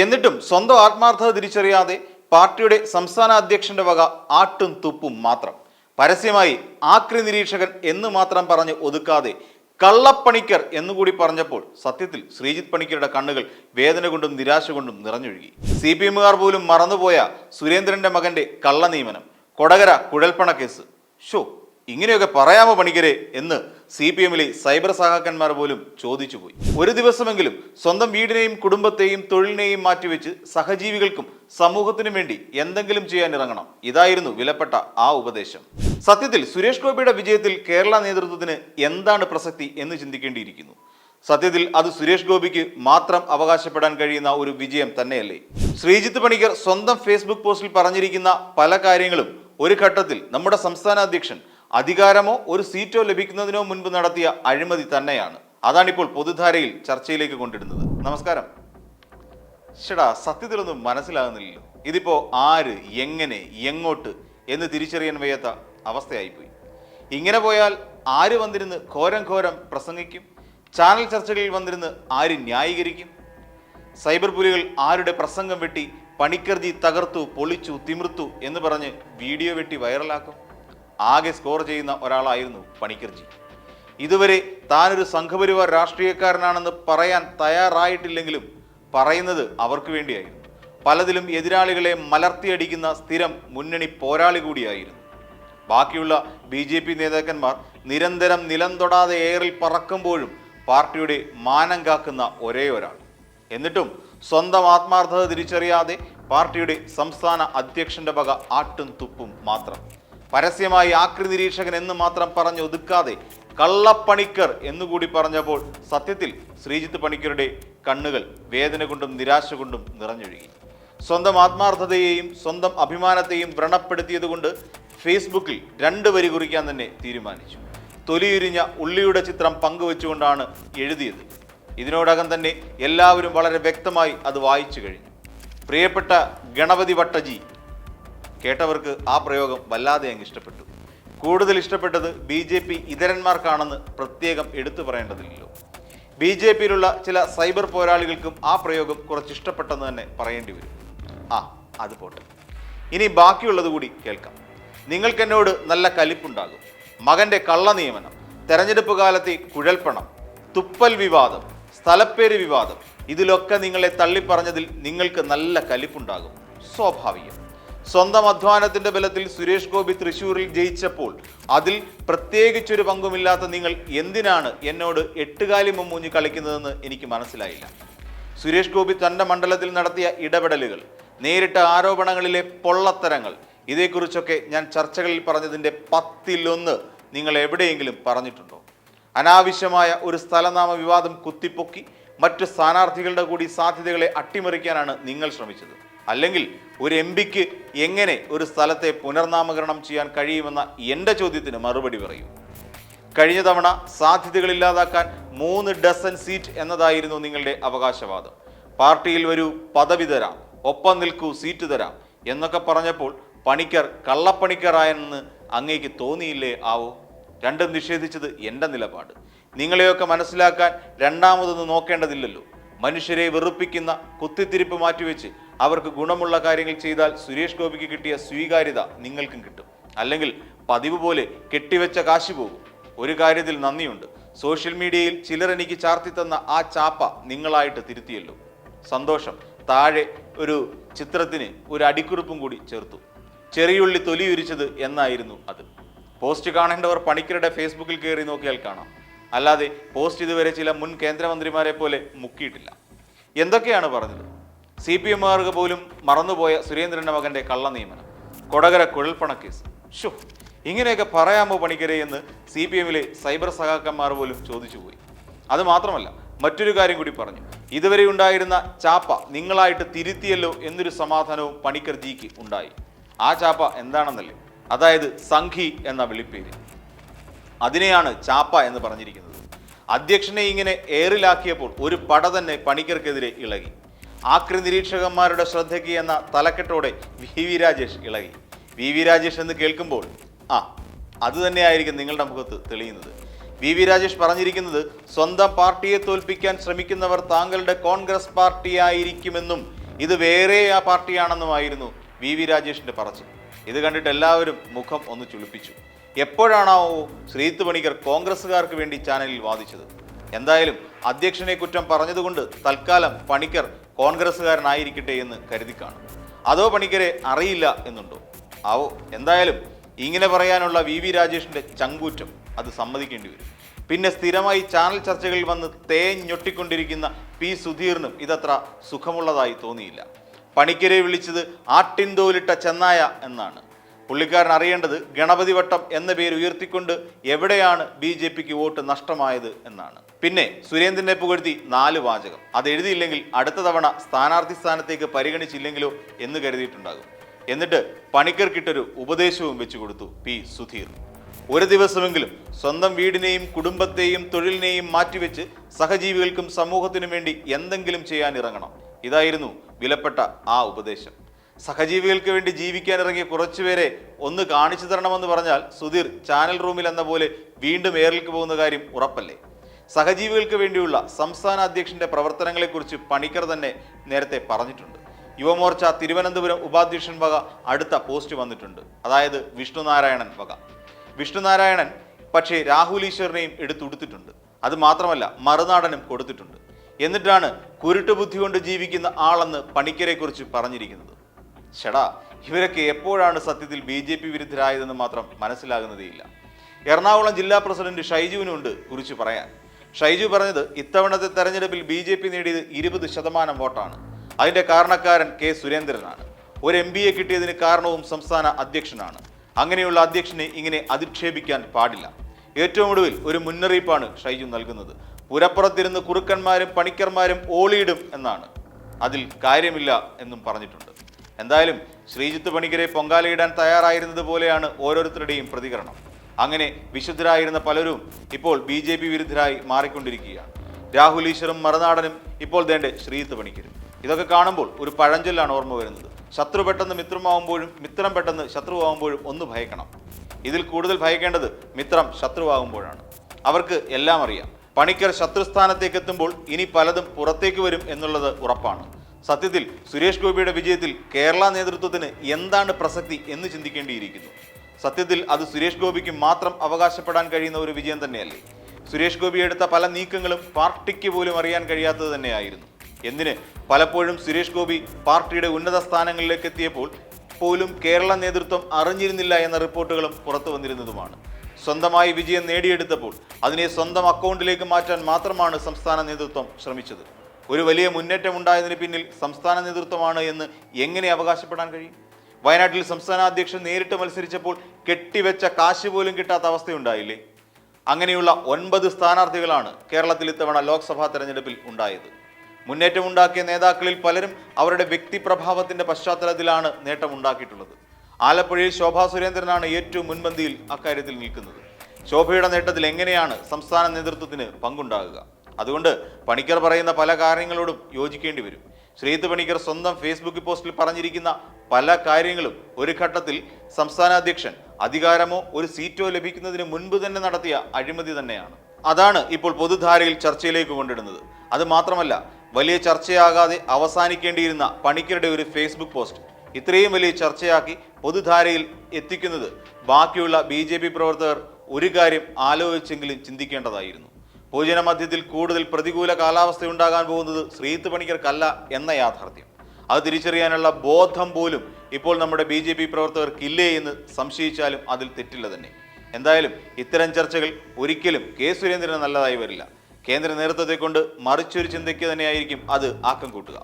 എന്നിട്ടും സ്വന്തം ആത്മാർത്ഥത തിരിച്ചറിയാതെ പാർട്ടിയുടെ സംസ്ഥാന അധ്യക്ഷന്റെ വക ആട്ടും തുപ്പും മാത്രം. പരസ്യമായി ആക്രി നിരീക്ഷകൻ എന്ന് മാത്രം പറഞ്ഞ് ഒതുക്കാതെ കള്ളപ്പണിക്കർ എന്നുകൂടി പറഞ്ഞപ്പോൾ സത്യത്തിൽ ശ്രീജിത് പണിക്കരുടെ കണ്ണുകൾ വേദന കൊണ്ടും നിരാശ കൊണ്ടും നിറഞ്ഞൊഴുകി. സി പി എമ്മുകാർ പോലും മറന്നുപോയ സുരേന്ദ്രന്റെ മകന്റെ കള്ള നിയമനം കൊടകര കുഴൽപ്പണ കേസ്. ഷോ ഇങ്ങനെയൊക്കെ പറയാമോ പണിക്കരെ എന്ന് സി പി എമ്മിലെ സൈബർ സഹാക്കന്മാർ പോലും ചോദിച്ചുപോയി. ഒരു ദിവസമെങ്കിലും സ്വന്തം വീടിനെയും കുടുംബത്തെയും തൊഴിലിനെയും മാറ്റിവെച്ച് സഹജീവികൾക്കും സമൂഹത്തിനും വേണ്ടി എന്തെങ്കിലും ചെയ്യാൻ ഇറങ്ങണം. ഇതായിരുന്നു വിലപ്പെട്ട ആ ഉപദേശം. സത്യത്തിൽ സുരേഷ് ഗോപിയുടെ വിജയത്തിൽ കേരള നേതൃത്വത്തിന് എന്താണ് പ്രസക്തി എന്ന് ചിന്തിക്കേണ്ടിയിരിക്കുന്നു. സത്യത്തിൽ അത് സുരേഷ് ഗോപിക്ക് മാത്രം അവകാശപ്പെടാൻ കഴിയുന്ന ഒരു വിജയം തന്നെയല്ലേ? ശ്രീജിത്ത് പണിക്കർ സ്വന്തം ഫേസ്ബുക്ക് പോസ്റ്റിൽ പറഞ്ഞിരിക്കുന്ന പല കാര്യങ്ങളും ഒരു ഘട്ടത്തിൽ നമ്മുടെ സംസ്ഥാന അധ്യക്ഷൻ അധികാരമോ ഒരു സീറ്റോ ലഭിക്കുന്നതിനോ മുൻപ് നടത്തിയ അഴിമതി തന്നെയാണ്. അതാണിപ്പോൾ പൊതുധാരയിൽ ചർച്ചയിലേക്ക് കൊണ്ടിടുന്നത്. നമസ്കാരം. ഷടാ സത്യത്തിലൊന്നും മനസ്സിലാകുന്നില്ലല്ലോ. ഇതിപ്പോ ആര് എങ്ങനെ എങ്ങോട്ട് എന്ന് തിരിച്ചറിയാൻ വയ്യാത്ത അവസ്ഥയായിപ്പോയി. ഇങ്ങനെ പോയാൽ ആര് വന്നിരുന്ന് ഘോരം ഘോരം പ്രസംഗിക്കും? ചാനൽ ചർച്ചകളിൽ വന്നിരുന്ന് ആര് ന്യായീകരിക്കും? സൈബർ പുലികൾ ആരുടെ പ്രസംഗം വെട്ടി പണിക്കർജി തകർത്തു പൊളിച്ചു തിമിർത്തു എന്ന് പറഞ്ഞ് വീഡിയോ വെട്ടി വൈറലാക്കും? ആകെ സ്കോർ ചെയ്യുന്ന ഒരാളായിരുന്നു പണിക്കർജി. ഇതുവരെ താനൊരു സംഘപരിവാർ രാഷ്ട്രീയക്കാരനാണെന്ന് പറയാൻ തയ്യാറായിട്ടില്ലെങ്കിലും പറയുന്നത് അവർക്ക് വേണ്ടിയായിരുന്നു. പലതിലും എതിരാളികളെ മലർത്തിയടിക്കുന്ന സ്ഥിരം മുന്നണി പോരാളി കൂടിയായിരുന്നു. ബാക്കിയുള്ള ബി ജെ പി നേതാക്കന്മാർ നിരന്തരം നിലം തൊടാതെ എയറിൽ പറക്കുമ്പോഴും പാർട്ടിയുടെ മാനം കാക്കുന്ന ഒരേ ഒരാൾ. എന്നിട്ടും സ്വന്തം ആത്മാർത്ഥത തിരിച്ചറിയാതെ പാർട്ടിയുടെ സംസ്ഥാന അധ്യക്ഷന്റെ വക ആട്ടും തുപ്പും മാത്രം. പരസ്യമായി ആക്രി നിരീക്ഷകൻ എന്ന് മാത്രം പറഞ്ഞ് ഒതുക്കാതെ കള്ളപ്പണിക്കർ എന്നുകൂടി പറഞ്ഞപ്പോൾ സത്യത്തിൽ ശ്രീജിത്ത് പണിക്കരുടെ കണ്ണുകൾ വേദന കൊണ്ടും നിരാശ കൊണ്ടും നിറഞ്ഞൊഴുകി. സ്വന്തം ആത്മാർത്ഥതയെയും സ്വന്തം അഭിമാനത്തെയും വ്രണപ്പെടുത്തിയതുകൊണ്ട് ഫേസ്ബുക്കിൽ രണ്ട് വരി കുറിക്കാൻ തന്നെ തീരുമാനിച്ചു. തൊലിയുരിഞ്ഞ ഉള്ളിയുടെ ചിത്രം പങ്കുവെച്ചുകൊണ്ടാണ് എഴുതിയത്. ഇതിനോടകം തന്നെ എല്ലാവരും വളരെ വ്യക്തമായി അത് വായിച്ചു കഴിഞ്ഞു. പ്രിയപ്പെട്ട ഗണപതി ഭട്ടജി കേട്ടവർക്ക് ആ പ്രയോഗം വല്ലാതെ അങ്ങ് ഇഷ്ടപ്പെട്ടു. കൂടുതൽ ഇഷ്ടപ്പെട്ടത് ബി ജെ പി ഇതരന്മാർക്കാണെന്ന് പ്രത്യേകം എടുത്തു പറയേണ്ടതില്ലല്ലോ. ബി ജെ പിയിലുള്ള ചില സൈബർ പോരാളികൾക്കും ആ പ്രയോഗം കുറച്ച് ഇഷ്ടപ്പെട്ടെന്ന് തന്നെ പറയേണ്ടി വരും. ആ അത് പോട്ടെ. ഇനി ബാക്കിയുള്ളത് കൂടി കേൾക്കാം. നിങ്ങൾക്കെന്നോട് നല്ല കലിപ്പുണ്ടാകും. മകന്റെ കള്ള നിയമനം തെരഞ്ഞെടുപ്പ് കാലത്തെ കുഴൽപ്പണം തുപ്പൽ വിവാദം സ്ഥലപ്പേര് വിവാദം ഇതിലൊക്കെ നിങ്ങളെ തള്ളിപ്പറഞ്ഞതിൽ നിങ്ങൾക്ക് നല്ല കലിപ്പുണ്ടാകും. സ്വാഭാവികം. സ്വന്തം അധ്വാനത്തിന്റെ ബലത്തിൽ സുരേഷ് ഗോപി തൃശൂരിൽ ജയിച്ചപ്പോൾ അതിൽ പ്രത്യേകിച്ചൊരു പങ്കുമില്ലാത്ത നിങ്ങൾ എന്തിനാണ് എന്നോട് എട്ടുകാലി മുമ്മൂഞ്ഞ് കളിക്കുന്നതെന്ന് എനിക്ക് മനസ്സിലായില്ല. സുരേഷ് ഗോപി തന്റെ മണ്ഡലത്തിൽ നടത്തിയ ഇടപെടലുകൾ നേരിട്ട ആരോപണങ്ങളിലെ പൊള്ളത്തരങ്ങൾ ഇതേക്കുറിച്ചൊക്കെ ഞാൻ ചർച്ചകളിൽ പറഞ്ഞതിന്റെ പത്തിലൊന്ന് നിങ്ങൾ എവിടെയെങ്കിലും പറഞ്ഞിട്ടുണ്ടോ? അനാവശ്യമായ ഒരു സ്ഥലനാമ വിവാദം കുത്തിപ്പൊക്കി മറ്റു സ്ഥാനാർത്ഥികളുടെ കൂടി സാധ്യതകളെ അട്ടിമറിക്കാനാണ് നിങ്ങൾ ശ്രമിച്ചത്. അല്ലെങ്കിൽ ഒരു എം പിക്ക് എങ്ങനെ ഒരു സ്ഥലത്തെ പുനർനാമകരണം ചെയ്യാൻ കഴിയുമെന്ന എന്റെ ചോദ്യത്തിന് മറുപടി പറയൂ. കഴിഞ്ഞ തവണ സാധ്യതകൾ ഇല്ലാതാക്കാൻ മൂന്ന് ഡസൻ സീറ്റ് എന്നതായിരുന്നു നിങ്ങളുടെ അവകാശവാദം. പാർട്ടിയിൽ വരൂ പദവി തരാം ഒപ്പം നിൽക്കൂ സീറ്റ് തരാം എന്നൊക്കെ പറഞ്ഞപ്പോൾ പണിക്കർ കള്ളപ്പണിക്കറായെന്ന് അങ്ങേക്ക് തോന്നിയില്ലേ ആവോ? രണ്ടും നിഷേധിച്ചത് എന്റെ നിലപാട്. നിങ്ങളെയൊക്കെ മനസ്സിലാക്കാൻ രണ്ടാമതൊന്നും നോക്കേണ്ടതില്ലല്ലോ. മനുഷ്യരെ വെറുപ്പിക്കുന്ന കുത്തിത്തിരിപ്പ് മാറ്റിവെച്ച് അവർക്ക് ഗുണമുള്ള കാര്യങ്ങൾ ചെയ്താൽ സുരേഷ് ഗോപിക്ക് കിട്ടിയ സ്വീകാര്യത നിങ്ങൾക്കും കിട്ടും. അല്ലെങ്കിൽ പതിവ് പോലെ കെട്ടിവെച്ച കാശ് പോകും. ഒരു കാര്യത്തിൽ നന്ദിയുണ്ട്. സോഷ്യൽ മീഡിയയിൽ ചിലർ എനിക്ക് ചാർത്തി തന്ന ആ ചാപ്പ നിങ്ങളായിട്ട് തിരുത്തിയല്ലോ. സന്തോഷം. താഴെ ഒരു ചിത്രത്തിന് ഒരു അടിക്കുറിപ്പും കൂടി ചേർത്തു. ചെറിയുള്ളി തൊലിയുരിച്ചത് എന്നായിരുന്നു അത്. പോസ്റ്റ് കാണേണ്ടവർ പണിക്കരുടെ ഫേസ്ബുക്കിൽ കയറി നോക്കിയാൽ കാണാം. അല്ലാതെ പോസ്റ്റ് ഇതുവരെ ചില മുൻ കേന്ദ്രമന്ത്രിമാരെ പോലെ മുക്കിയിട്ടില്ല. എന്തൊക്കെയാണ് പറഞ്ഞത്? സി പി എമ്മുകാർക്ക് പോലും മറന്നുപോയ സുരേന്ദ്രന്റെ മകന്റെ കള്ള നിയമനം. കൊടകര കുഴൽപ്പണ കേസ്. ഷോ ഇങ്ങനെയൊക്കെ പറയാമോ പണിക്കരെ എന്ന് സി പി എമ്മിലെ സൈബർ സഹാക്കന്മാർ പോലും ചോദിച്ചു പോയി. അത് മാത്രമല്ല മറ്റൊരു കാര്യം കൂടി പറഞ്ഞു. ഇതുവരെ ഉണ്ടായിരുന്ന ചാപ്പ നിങ്ങളായിട്ട് തിരുത്തിയല്ലോ എന്നൊരു സമാധാനവും പണിക്കർ ജിക്ക് ഉണ്ടായി. ആ ചാപ്പ എന്താണെന്നല്ലേ? അതായത് സംഘി എന്ന വിളിപ്പേര്. അതിനെയാണ് ചാപ്പ എന്ന് പറഞ്ഞിരിക്കുന്നത്. അധ്യക്ഷനെ ഇങ്ങനെ ഏറിലാക്കിയപ്പോൾ ഒരു പട തന്നെ പണിക്കർക്കെതിരെ ഇളകി. ആക്രി നിരീക്ഷകന്മാരുടെ ശ്രദ്ധയ്ക്ക് എന്ന തലക്കെട്ടോടെ വി വി രാജേഷ് ഇളകി. വി വി രാജേഷ് എന്ന് കേൾക്കുമ്പോൾ ആ അത് തന്നെയായിരിക്കും നിങ്ങളുടെ മുഖത്ത് തെളിയുന്നത്. വി വി രാജേഷ് പറഞ്ഞിരിക്കുന്നത് സ്വന്തം പാർട്ടിയെ തോൽപ്പിക്കാൻ ശ്രമിക്കുന്നവർ താങ്കളുടെ കോൺഗ്രസ് പാർട്ടിയായിരിക്കുമെന്നും ഇത് വേറെ ആ പാർട്ടിയാണെന്നുമായിരുന്നു വി വി രാജേഷിന്റെ പറച്ചിൽ. ഇത് കണ്ടിട്ട് എല്ലാവരും മുഖം ഒന്ന് ചുളിപ്പിച്ചു. എപ്പോഴാണാവോ ശ്രീത്ത് പണിക്കർ കോൺഗ്രസ്സുകാർക്ക് വേണ്ടി ചാനലിൽ വാദിച്ചത്? എന്തായാലും അധ്യക്ഷനെ കുറ്റം പറഞ്ഞതുകൊണ്ട് തൽക്കാലം പണിക്കർ കോൺഗ്രസ്സുകാരനായിരിക്കട്ടെ എന്ന് കരുതി കാണും. അതോ പണിക്കരെ അറിയില്ല എന്നുണ്ടോ? ആവോ എന്തായാലും ഇങ്ങനെ പറയാനുള്ള വി വി രാജേഷിന്റെ ചങ്കൂറ്റം അത് സമ്മതിക്കേണ്ടി വരും. പിന്നെ സ്ഥിരമായി ചാനൽ ചർച്ചകളിൽ വന്ന് തേഞ്ഞൊട്ടിക്കൊണ്ടിരിക്കുന്ന പി സുധീറിനും ഇതത്ര സുഖമുള്ളതായി തോന്നിയില്ല. പണിക്കരെ വിളിച്ചത് ആട്ടിൻതോലിട്ട ചെന്നായ എന്നാണ്. പുള്ളിക്കാരൻ അറിയേണ്ടത് ഗണപതി വട്ടം എന്ന പേര് ഉയർത്തിക്കൊണ്ട് എവിടെയാണ് ബി വോട്ട് നഷ്ടമായത് എന്നാണ്. പിന്നെ സുരേന്ദ്രനെ പുകഴ്ത്തി നാല് വാചകം. അത് എഴുതിയില്ലെങ്കിൽ അടുത്ത തവണ സ്ഥാനാർത്ഥി സ്ഥാനത്തേക്ക് പരിഗണിച്ചില്ലെങ്കിലോ എന്ന് കരുതിയിട്ടുണ്ടാകും. എന്നിട്ട് പണിക്കർക്കിട്ടൊരു ഉപദേശവും വെച്ചു കൊടുത്തു പി സുധീർ. ഒരു ദിവസമെങ്കിലും സ്വന്തം വീടിനെയും കുടുംബത്തെയും തൊഴിലിനെയും മാറ്റിവെച്ച് സഹജീവികൾക്കും സമൂഹത്തിനും വേണ്ടി എന്തെങ്കിലും ചെയ്യാൻ ഇറങ്ങണം. ഇതായിരുന്നു വിലപ്പെട്ട ആ ഉപദേശം. സഹജീവികൾക്ക് വേണ്ടി ജീവിക്കാൻ ഇറങ്ങിയ കുറച്ചുപേരെ ഒന്ന് കാണിച്ചു തരണമെന്ന് പറഞ്ഞാൽ സുധീർ ചാനൽ റൂമിൽ എന്ന പോലെ വീണ്ടും എയറിലേക്ക് പോകുന്ന കാര്യം ഉറപ്പല്ലേ? സഹജീവികൾക്ക് വേണ്ടിയുള്ള സംസ്ഥാന അധ്യക്ഷന്റെ പ്രവർത്തനങ്ങളെക്കുറിച്ച് പണിക്കർ തന്നെ നേരത്തെ പറഞ്ഞിട്ടുണ്ട്. യുവമോർച്ച തിരുവനന്തപുരം ഉപാധ്യക്ഷൻ വക അടുത്ത പോസ്റ്റ് വന്നിട്ടുണ്ട്. അതായത് വിഷ്ണുനാരായണൻ വക. വിഷ്ണുനാരായണൻ പക്ഷേ രാഹുൽ ഈശ്വറിനെയും എടുത്തുടുത്തിട്ടുണ്ട്. അത് മാത്രമല്ല മറുനാടനും കൊടുത്തിട്ടുണ്ട്. എന്നിട്ടാണ് കുരുട്ടുബുദ്ധി കൊണ്ട് ജീവിക്കുന്ന ആളെന്ന് പണിക്കരെക്കുറിച്ച് പറഞ്ഞിരിക്കുന്നത്. ഷടാ ഇവരൊക്കെ എപ്പോഴാണ് സത്യത്തിൽ ബി ജെ പി വിരുദ്ധരായതെന്ന് മാത്രം മനസ്സിലാകുന്നതേയില്ല. എറണാകുളം ജില്ലാ പ്രസിഡന്റ് ഷൈജുവിനുണ്ട് കുറിച്ച് പറയാൻ. ഷൈജു പറഞ്ഞത് ഇത്തവണത്തെ തെരഞ്ഞെടുപ്പിൽ ബി ജെ പി നേടിയത് ഇരുപത് ശതമാനം വോട്ടാണ്. അതിന്റെ കാരണക്കാരൻ കെ സുരേന്ദ്രനാണ്. ഒരു എം ബി എ കിട്ടിയതിന് കാരണവും സംസ്ഥാന അധ്യക്ഷനാണ്. അങ്ങനെയുള്ള അധ്യക്ഷനെ ഇങ്ങനെ അധിക്ഷേപിക്കാൻ പാടില്ല. ഏറ്റവും ഒടുവിൽ ഒരു മുന്നറിയിപ്പാണ് ഷൈജു നൽകുന്നത്. പുരപ്പുറത്തിരുന്ന് കുറുക്കന്മാരും പണിക്കർമാരും ഓളിയിടും എന്നാണ്. അതിൽ കാര്യമില്ല എന്നും പറഞ്ഞിട്ടുണ്ട്. എന്തായാലും ശ്രീജിത്ത് പണിക്കരെ പൊങ്കാലയിടാൻ തയ്യാറായിരുന്നത് പോലെയാണ് ഓരോരുത്തരുടെയും പ്രതികരണം. അങ്ങനെ വിശുദ്ധരായിരുന്ന പലരും ഇപ്പോൾ ബി ജെ പി വിരുദ്ധരായി മാറിക്കൊണ്ടിരിക്കുകയാണ്. രാഹുൽ ഈശ്വറും മറുനാടനും ഇപ്പോൾ ദേണ്ടെ ശ്രീത്ത് പണിക്കരും. ഇതൊക്കെ കാണുമ്പോൾ ഒരു പഴഞ്ചൊല്ലാണ് ഓർമ്മ വരുന്നത്. ശത്രു പെട്ടെന്ന് മിത്രമാവുമ്പോഴും മിത്രം പെട്ടെന്ന് ശത്രുവാകുമ്പോഴും ഒന്ന് ഭയക്കണം. ഇതിൽ കൂടുതൽ ഭയക്കേണ്ടത് മിത്രം ശത്രുവാകുമ്പോഴാണ്. അവർക്ക് എല്ലാം അറിയാം. പണിക്കർ ശത്രുസ്ഥാനത്തേക്ക് എത്തുമ്പോൾ ഇനി പലതും പുറത്തേക്ക് വരും എന്നുള്ളത് ഉറപ്പാണ്. സത്യത്തിൽ സുരേഷ് ഗോപിയുടെ വിജയത്തിൽ കേരള നേതൃത്വത്തിന് എന്താണ് പ്രസക്തി എന്ന് ചിന്തിക്കേണ്ടിയിരിക്കുന്നു. സത്യത്തിൽ അത് സുരേഷ് ഗോപിക്ക് മാത്രം അവകാശപ്പെടാൻ കഴിയുന്ന ഒരു വിജയം തന്നെയല്ലേ? സുരേഷ് ഗോപി എടുത്ത പല നീക്കങ്ങളും പാർട്ടിക്ക് പോലും അറിയാൻ കഴിയാത്തത് തന്നെയായിരുന്നു. എന്തിന്? പലപ്പോഴും സുരേഷ് ഗോപി പാർട്ടിയുടെ ഉന്നത സ്ഥാനങ്ങളിലേക്ക് എത്തിയപ്പോൾ പോലും കേരള നേതൃത്വം അറിഞ്ഞിരുന്നില്ല എന്ന റിപ്പോർട്ടുകളും പുറത്തു വന്നിരുന്നതുമാണ്. സ്വന്തമായി വിജയം നേടിയെടുത്തപ്പോൾ അതിനെ സ്വന്തം അക്കൗണ്ടിലേക്ക് മാറ്റാൻ മാത്രമാണ് സംസ്ഥാന നേതൃത്വം ശ്രമിച്ചത്. ഒരു വലിയ മുന്നേറ്റം ഉണ്ടായതിന് പിന്നിൽ സംസ്ഥാന നേതൃത്വമാണ് എന്ന് എങ്ങനെ അവകാശപ്പെടാൻ കഴിയും? വയനാട്ടിൽ സംസ്ഥാന അധ്യക്ഷൻ നേരിട്ട് മത്സരിച്ചപ്പോൾ കെട്ടിവെച്ച കാശ് പോലും കിട്ടാത്ത അവസ്ഥയുണ്ടായില്ലേ? അങ്ങനെയുള്ള ഒൻപത് സ്ഥാനാർത്ഥികളാണ് കേരളത്തിൽ ഇത്തവണ ലോക്സഭാ തെരഞ്ഞെടുപ്പിൽ ഉണ്ടായത്. മുന്നേറ്റമുണ്ടാക്കിയ നേതാക്കളിൽ പലരും അവരുടെ വ്യക്തിപ്രഭാവത്തിന്റെ പശ്ചാത്തലത്തിലാണ് നേട്ടമുണ്ടാക്കിയിട്ടുള്ളത്. ആലപ്പുഴയിൽ ശോഭാ സുരേന്ദ്രനാണ് ഏറ്റവും മുൻപന്തിയിൽ അക്കാര്യത്തിൽ നിൽക്കുന്നത്. ശോഭയുടെ നേട്ടത്തിൽ എങ്ങനെയാണ് സംസ്ഥാന നേതൃത്വത്തിന് പങ്കുണ്ടാകുക? അതുകൊണ്ട് പണിക്കർ പറയുന്ന പല കാര്യങ്ങളോടും യോജിക്കേണ്ടി വരും. ശ്രീത്ത് പണിക്കർ സ്വന്തം ഫേസ്ബുക്ക് പോസ്റ്റിൽ പറഞ്ഞിരിക്കുന്ന പല കാര്യങ്ങളും. ഒരു ഘട്ടത്തിൽ സംസ്ഥാന അധ്യക്ഷൻ അധികാരമോ ഒരു സീറ്റോ ലഭിക്കുന്നതിന് മുൻപ് തന്നെ നടത്തിയ അഴിമതി തന്നെയാണ്. അതാണ് ഇപ്പോൾ പൊതുധാരയിൽ ചർച്ചയിലേക്ക് കൊണ്ടിടുന്നത്. അത് മാത്രമല്ല വലിയ ചർച്ചയാകാതെ അവസാനിക്കേണ്ടിയിരുന്ന പണിക്കരുടെ ഒരു ഫേസ്ബുക്ക് പോസ്റ്റ് ഇത്രയും വലിയ ചർച്ചയാക്കി പൊതുധാരയിൽ എത്തിക്കുന്നത് ബാക്കിയുള്ള ബി ജെ പി പ്രവർത്തകർ ഒരു കാര്യം ആലോചിച്ചെങ്കിലും ചിന്തിക്കേണ്ടതായിരുന്നു. ഭോജന മധ്യത്തിൽ കൂടുതൽ പ്രതികൂല കാലാവസ്ഥ ഉണ്ടാകാൻ പോകുന്നത് ശ്രീത്ത് പണിക്കർക്കല്ല എന്ന യാഥാർത്ഥ്യം. അത് തിരിച്ചറിയാനുള്ള ബോധം പോലും ഇപ്പോൾ നമ്മുടെ ബി ജെ പി പ്രവർത്തകർക്കില്ലേ എന്ന് സംശയിച്ചാലും അതിൽ തെറ്റില്ല തന്നെ. എന്തായാലും ഇത്തരം ചർച്ചകൾ ഒരിക്കലും കെ സുരേന്ദ്രന് നല്ലതായി വരില്ല. കേന്ദ്ര നേതൃത്വത്തെ കൊണ്ട് മറിച്ചൊരു ചിന്തയ്ക്ക് തന്നെയായിരിക്കും അത് ആക്കം കൂട്ടുക.